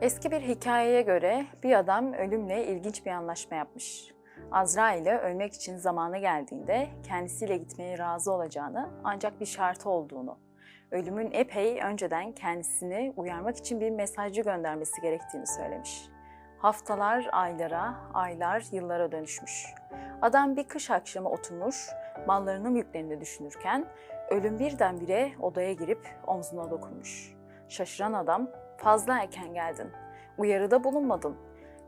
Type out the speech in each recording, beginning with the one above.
Eski bir hikayeye göre bir adam ölümle ilginç bir anlaşma yapmış. Azra ile ölmek için zamanı geldiğinde kendisiyle gitmeye razı olacağını ancak bir şartı olduğunu, ölümün epey önceden kendisini uyarmak için bir mesajcı göndermesi gerektiğini söylemiş. Haftalar aylara, aylar yıllara dönüşmüş. Adam bir kış akşamı oturmuş, mallarının yüklerini düşünürken ölüm birdenbire odaya girip omzuna dokunmuş. Şaşıran adam, fazla erken geldin, uyarıda bulunmadın,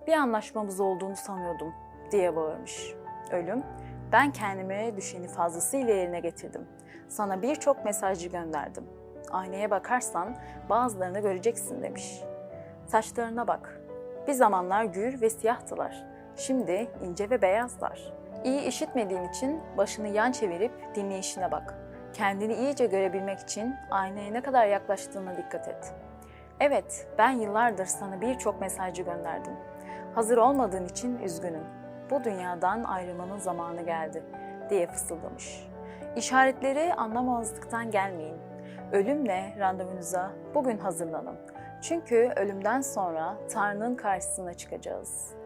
bir anlaşmamız olduğunu sanıyordum diye bağırmış. Ölüm, ben kendime düşeni fazlasıyla yerine getirdim. Sana birçok mesajcı gönderdim. Aynaya bakarsan bazılarını göreceksin demiş. Saçlarına bak. Bir zamanlar gür ve siyahtılar. Şimdi ince ve beyazlar. İyi işitmediğin için başını yan çevirip dinleyişine bak. Kendini iyice görebilmek için aynaya ne kadar yaklaştığına dikkat et. Evet, ben yıllardır sana birçok mesajcı gönderdim. Hazır olmadığın için üzgünüm. Bu dünyadan ayrılmanın zamanı geldi diye fısıldamış. İşaretleri anlamamazlıktan gelmeyin. Ölümle randevunuza bugün hazırlanın. Çünkü ölümden sonra Tanrı'nın karşısına çıkacağız.